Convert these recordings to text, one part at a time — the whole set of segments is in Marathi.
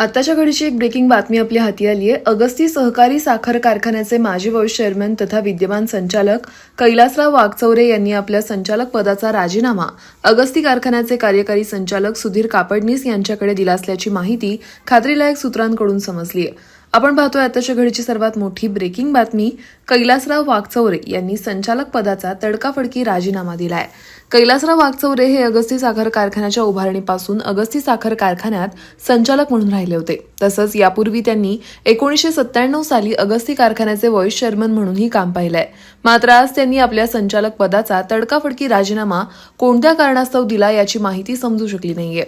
आताच्या घडीची एक ब्रेकिंग बातमी आपल्या हाती आली आहे अगस्ती सहकारी साखर कारखान्याचे माजी वाईस चेअरमन तथा विद्यमान संचालक कैलासराव वाघचौरे यांनी आपल्या संचालक पदाचा राजीनामा अगस्ती कारखान्याचे कार्यकारी संचालक सुधीर कापडनीस यांच्याकडे दिला असल्याची माहिती खात्रीलायक सूत्रांकडून समजली आहे आपण पाहतोय आताच्या घडीची सर्वात मोठी ब्रेकिंग बातमी. कैलासराव वाघचौरे यांनी संचालक पदाचा तडकाफडकी राजीनामा दिलाय. कैलासराव वाघचौरे हे अगस्ती साखर कारखान्याच्या उभारणीपासून अगस्ती साखर कारखान्यात संचालक म्हणून राहिले होते. तसंच यापूर्वी त्यांनी एकोणीसशे सत्त्याण्णव साली अगस्ती कारखान्याचे व्हाईस चेअरमन म्हणूनही काम पाहिलंय. मात्र आज त्यांनी आपल्या संचालक पदाचा तडकाफडकी राजीनामा कोणत्या कारणास्तव दिला याची माहिती समजू शकली नाहीये.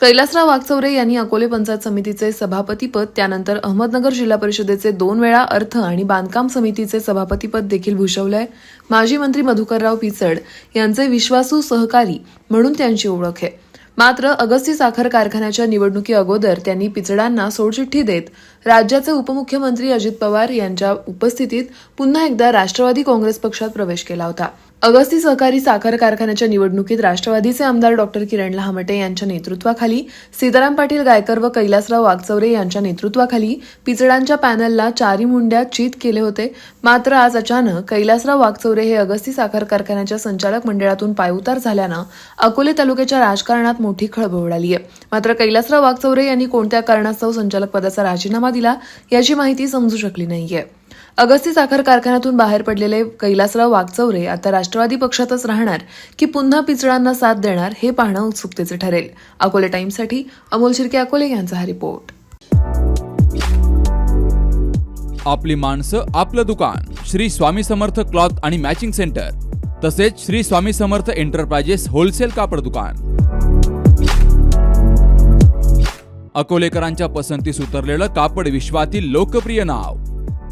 कैलासराव वागचौरे यांनी अकोले पंचायत समितीचे सभापतीपद त्यानंतर अहमदनगर जिल्हा परिषदेचे दोन वेळा अर्थ आणि बांधकाम समितीचे सभापतीपद देखील भूषवलंय. माजी मंत्री मधुकरराव पिचड यांचे विश्वासू सहकारी म्हणून त्यांची ओळख आहे. मात्र अगस्ती साखर कारखान्याच्या निवडणुकी अगोदर त्यांनी पिचडांना सोडचिठ्ठी देत राज्याचे उपमुख्यमंत्री अजित पवार यांच्या उपस्थितीत पुन्हा एकदा राष्ट्रवादी काँग्रेस पक्षात प्रवेश केला होता. अगस्ती सहकारी साखर कारखान्याच्या निवडणुकीत राष्ट्रवादीचे आमदार डॉक्टर किरण लहामटे यांच्या नेतृत्वाखाली सीताराम पाटील गायकर व कैलासराव वागचौरे यांच्या नेतृत्वाखाली पिचडांच्या पॅनलला चारी मुंड्या चित केले होते. मात्र आज अचानक कैलासराव वागचौरे हे अगस्ती साखर कारखान्याच्या संचालक मंडळातून पायउतार झाल्यानं अकोले तालुक्याच्या राजकारणात मोठी खळबळ उडाली आहे. मात्र कैलासराव वागचौरे यांनी कोणत्या कारणास्तव संचालक पदाचा राजीनामा दिला याची माहिती समजू शकली नाहीये. अगस्ती साखर कारखान्यातून बाहेर पडलेले कैलासराव वागचौरे आता राष्ट्रवादी पक्षातच राहणार की पुन्हा पिचडांना साथ देणार हे पाहणं उत्सुकतेचं ठरेल. अकोले टाईमसाठी अमोल शिर्के अकोले यांचा हा रिपोर्ट. आपली माणसं आपलं दुकान. श्री स्वामी समर्थ क्लॉथ आणि मॅचिंग सेंटर. तसेच श्री स्वामी समर्थ एंटरप्राइजेस होलसेल कापड दुकान. अकोलेकरांच्या पसंतीस उतरलेलं कापड विश्वातील लोकप्रिय नाव.